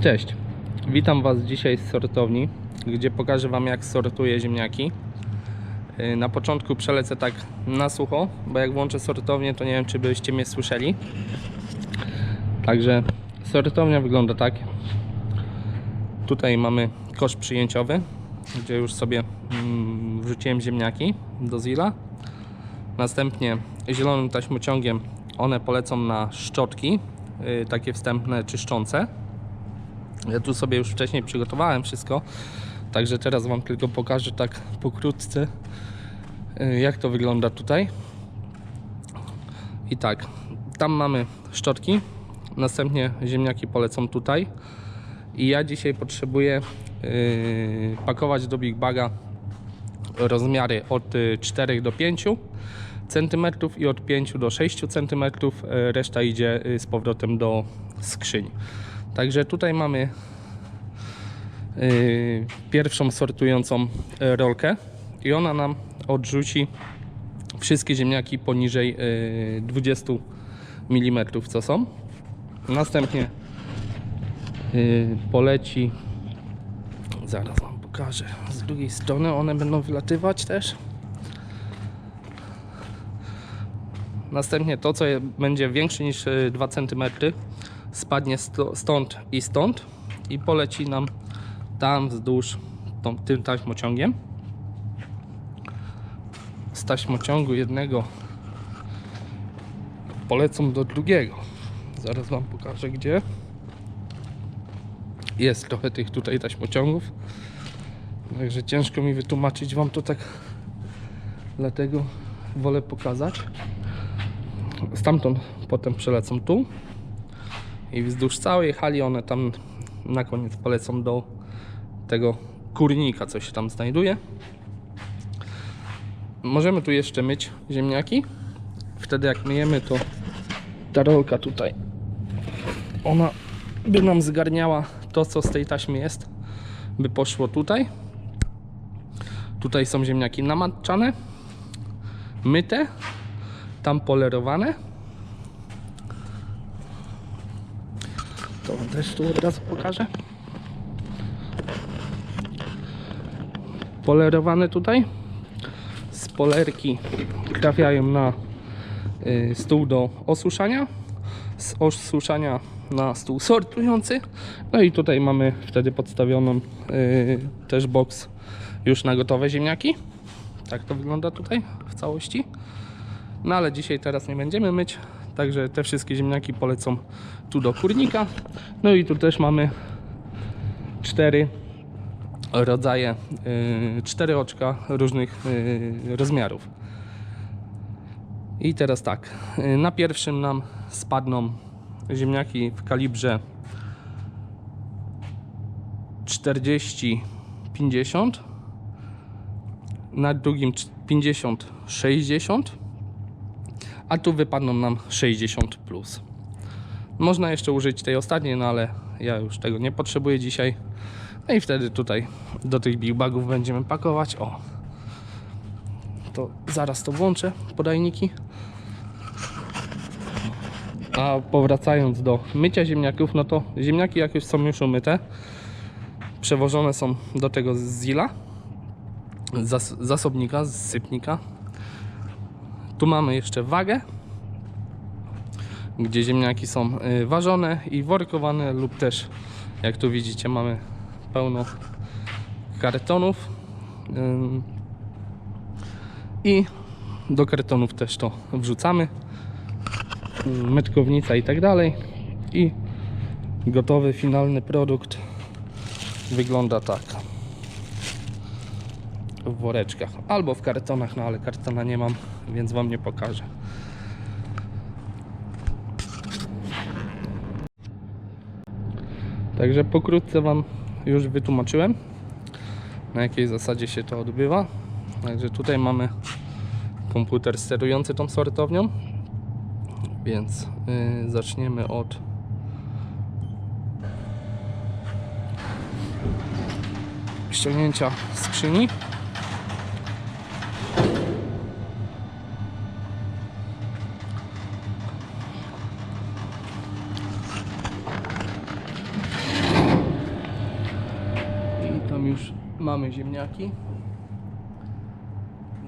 Cześć, witam Was dzisiaj z sortowni, gdzie pokażę Wam jak sortuję ziemniaki. Yy, Na początku przelecę tak na sucho, bo jak włączę sortownię to nie wiem czy byście mnie słyszeli. Także sortownia wygląda tak. Tutaj mamy kosz przyjęciowy, gdzie już sobie mm, wrzuciłem ziemniaki do zila. Następnie zielonym taśmociągiem one polecą na szczotki, yy, takie wstępne czyszczące. Ja tu sobie już wcześniej przygotowałem wszystko, także teraz Wam tylko pokażę tak pokrótce, y, jak to wygląda tutaj. I tak, tam mamy szczotki, następnie ziemniaki polecą tutaj. I ja dzisiaj potrzebuję y, pakować do Big Baga rozmiary od y, 4 do 5 cm i od 5 do 6 cm. y, Reszta idzie y, z powrotem do skrzyni. Także tutaj mamy y, pierwszą sortującą y, rolkę i ona nam odrzuci wszystkie ziemniaki poniżej y, 20 mm, co są. Następnie y, poleci, zaraz Wam pokażę, z drugiej strony one będą wylatywać też. Następnie to, co będzie większe niż y, 2 cm, spadnie stąd i stąd i poleci nam tam wzdłuż tą, tym taśmociągiem. Z taśmociągu jednego polecą do drugiego. Zaraz Wam pokażę gdzie. Jest trochę tych tutaj taśmociągów. Także ciężko mi wytłumaczyć Wam to tak. Dlatego wolę pokazać. Stamtąd potem przelecą tu i wzdłuż całej hali one tam na koniec polecą do tego kurnika, co się tam znajduje. Możemy tu jeszcze myć ziemniaki. Wtedy jak myjemy, to ta rolka tutaj, ona by nam zgarniała to, co z tej taśmy jest, by poszło tutaj. Tutaj są ziemniaki namatczane, myte, tam polerowane. To wam też tu od razu pokażę. Polerowane tutaj. Z polerki trafiają na y, stół do osuszania. Z osuszania na stół sortujący. No i tutaj mamy wtedy podstawioną y, też boks już na gotowe ziemniaki. Tak to wygląda tutaj w całości. No ale dzisiaj teraz nie będziemy myć, także te wszystkie ziemniaki polecą tu do kurnika. No i tu też mamy cztery rodzaje, yy, cztery oczka różnych yy, rozmiarów. I teraz tak, yy, na pierwszym nam spadną ziemniaki w kalibrze 40-50, na drugim 50-60 a tu wypadną nam 60 plus. Można jeszcze użyć tej ostatniej, no ale ja już tego nie potrzebuję dzisiaj. No i wtedy tutaj do tych big bagów będziemy pakować. O, to zaraz to włączę, podajniki. A powracając do mycia ziemniaków, no to ziemniaki jak już są już umyte, przewożone są do tego zila, zas zasobnika, sypnika, tu mamy jeszcze wagę, gdzie ziemniaki są y, ważone i workowane lub też, jak tu widzicie, mamy pełno kartonów. I do kartonów też to wrzucamy. Metkownica i tak dalej. I gotowy finalny produkt wygląda tak woreczkach albo w kartonach, no ale kartona nie mam, więc Wam nie pokażę. Także pokrótce Wam już wytłumaczyłem, na jakiej zasadzie się to odbywa. Także tutaj mamy komputer sterujący tą sortownią, więc yy, zaczniemy od ściągnięcia skrzyni. Mamy ziemniaki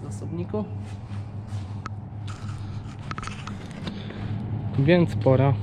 w zasobniku. Więc pora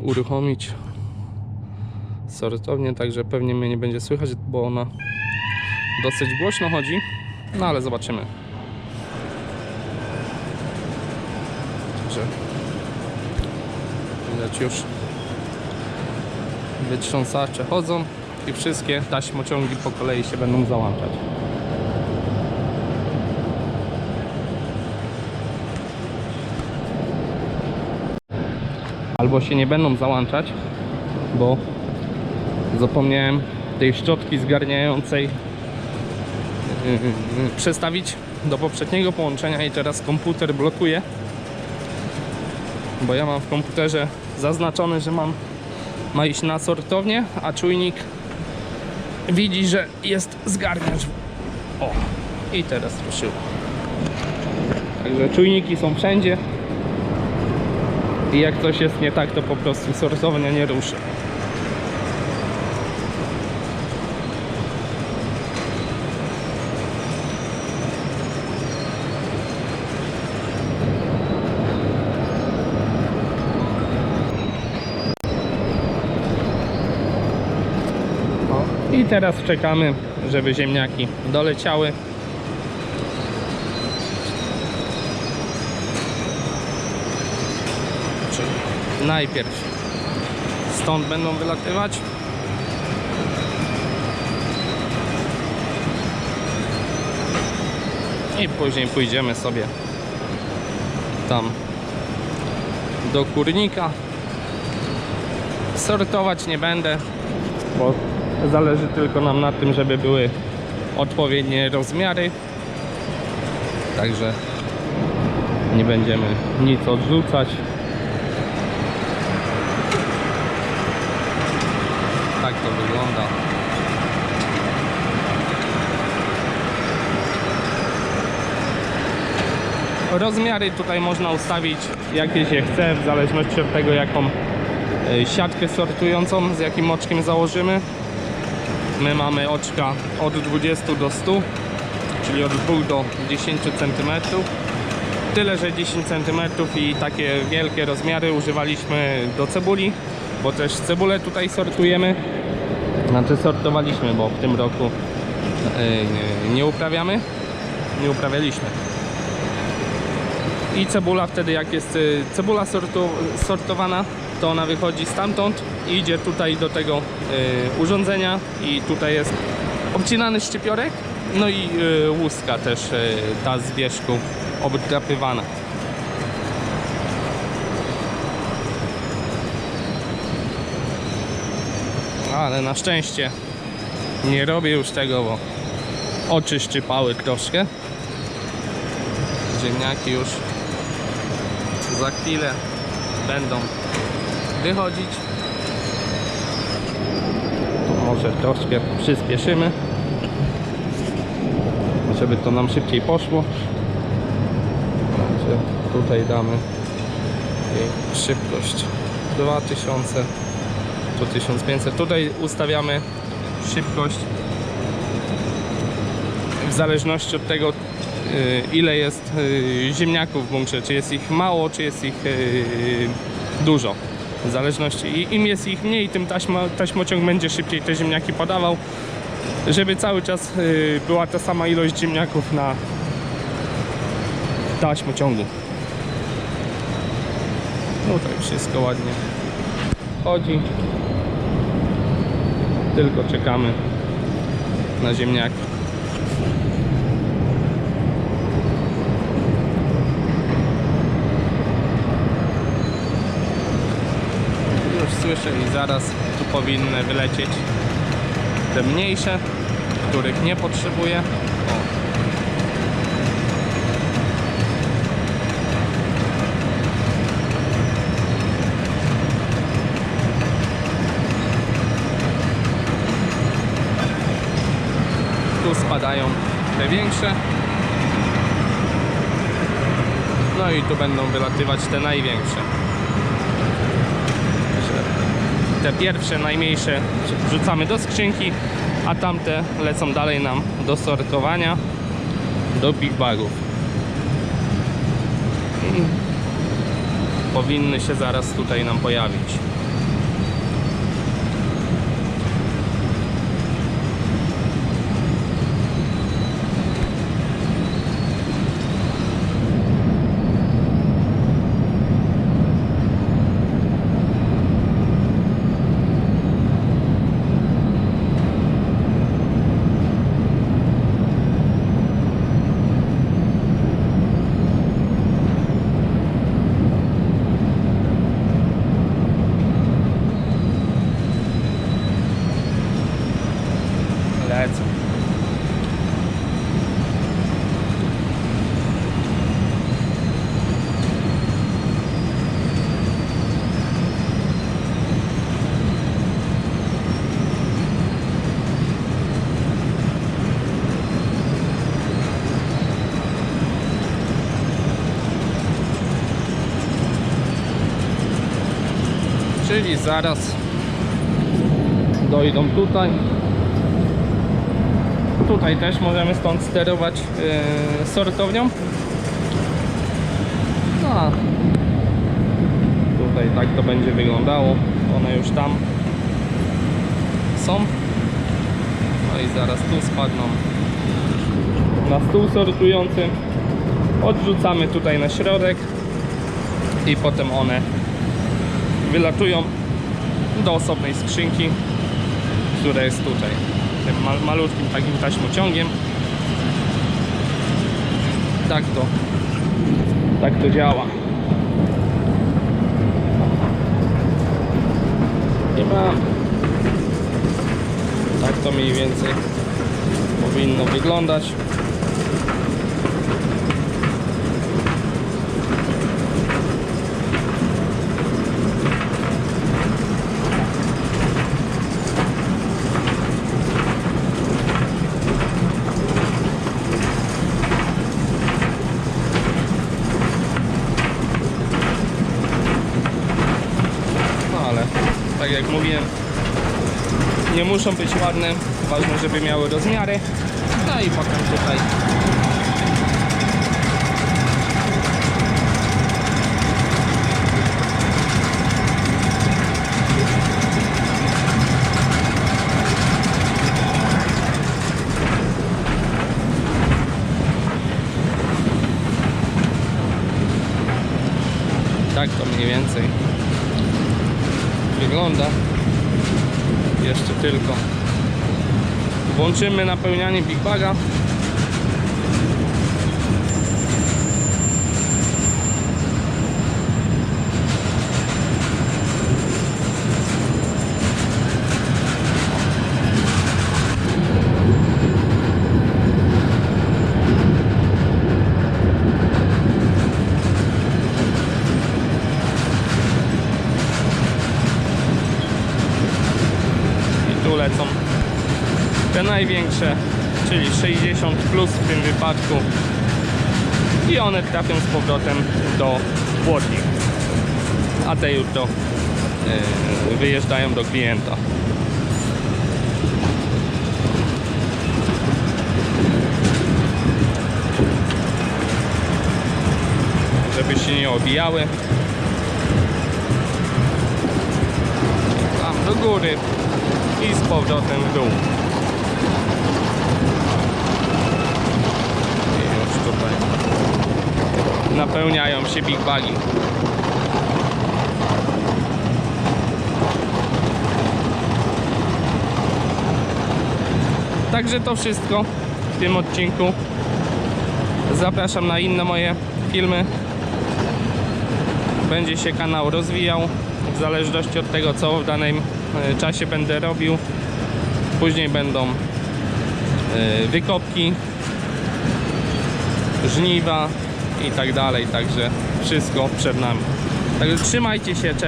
uruchomić sortownię, także pewnie mnie nie będzie słychać, bo ona dosyć głośno chodzi, no ale zobaczymy. Także widać już wytrząsacze chodzą i wszystkie taśmociągi po kolei się będą załączać. Albo się nie będą załączać, bo zapomniałem tej szczotki zgarniającej yy, przestawić do poprzedniego połączenia i teraz komputer blokuje bo ja mam w komputerze zaznaczone, że mam ma iść na sortownię, a czujnik widzi, że jest zgarniacz. O, i teraz ruszyło. Także czujniki są wszędzie. I jak coś jest nie tak, to po prostu sortownia nie ruszy. I teraz czekamy, żeby ziemniaki doleciały. Najpierw stąd będą wylatywać. I później pójdziemy sobie tam do kurnika. Sortować nie będę, bo zależy tylko nam na tym, żeby były odpowiednie rozmiary. Także nie będziemy nic odrzucać. Tak to wygląda. Rozmiary tutaj można ustawić jakie się chce, w zależności od tego jaką e, siatkę sortującą, z jakim oczkiem założymy. My mamy oczka od 20 do 100, czyli od 2 do 10 cm. Tyle, że 10 cm i takie wielkie rozmiary używaliśmy do cebuli, bo też cebulę tutaj sortujemy. Znaczy sortowaliśmy, bo w tym roku e, nie, uprawiamy. Nie uprawialiśmy. I cebula wtedy jak jest y, cebula sortu, sortowana, to ona wychodzi stamtąd i idzie tutaj do tego y, urządzenia i tutaj jest obcinany szczypiorek, no i y, łuska też y, ta z wierzchu obdrapywana. Ale na szczęście nie robię już tego, bo oczy szczypały troszkę. Ziemniaki już za chwilę będą wychodzić. Tu może troszkę przyspieszymy, żeby to nam szybciej poszło. Także tutaj damy jej szybkość 2000, tu 1500. Tutaj ustawiamy szybkość w zależności od tego, y, ile jest y, ziemniaków w bunkrze, czy jest ich mało, czy jest ich y, dużo. W zależności. I im jest ich mniej, tym taśma, taśmociąg będzie szybciej te ziemniaki podawał, żeby cały czas y, była ta sama ilość ziemniaków na taśmociągu. Tutaj wszystko ładnie chodzi. Tylko czekamy na ziemniaki. Już słyszę i zaraz tu powinny wylecieć te mniejsze, których nie potrzebuję. Tu spadają te większe. No i tu będą wylatywać te największe. Także te pierwsze, najmniejsze wrzucamy do skrzynki, a tamte lecą dalej nam do sortowania, do big bagów. I powinny się zaraz tutaj nam pojawić. Lecą. Czyli zaraz dojdą tutaj. Tutaj też możemy stąd sterować yy, sortownią. No. Tutaj tak to będzie wyglądało. One już tam są. No i zaraz tu spadną na stół sortujący. Odrzucamy tutaj na środek i potem one wylatują do osobnej skrzynki, która jest tutaj tym mal, malutkim takim taśmociągiem. Tak to, tak to działa. Nie ma. Tak to mniej więcej powinno wyglądać. No ale jak mówiłem, nie muszą być ładne, ważne żeby miały rozmiary. No i potem tutaj. Tak to mniej więcej wygląda. Jeszcze tylko włączymy napełnianie Big Baga. I tu lecą te największe, czyli 60 plus w tym wypadku. I one trafią z powrotem do chłodni. A te już do, yy, wyjeżdżają do klienta. Żeby się nie obijały. Tam do góry i z powrotem w dół. I już tutaj napełniają się big bagi. Także to wszystko w tym odcinku. Zapraszam na inne moje filmy. Będzie się kanał rozwijał w zależności od tego, co w danym e, czasie będę robił. Później będą e, wykopki, żniwa i tak dalej. Także wszystko przed nami. Także trzymajcie się, cześć.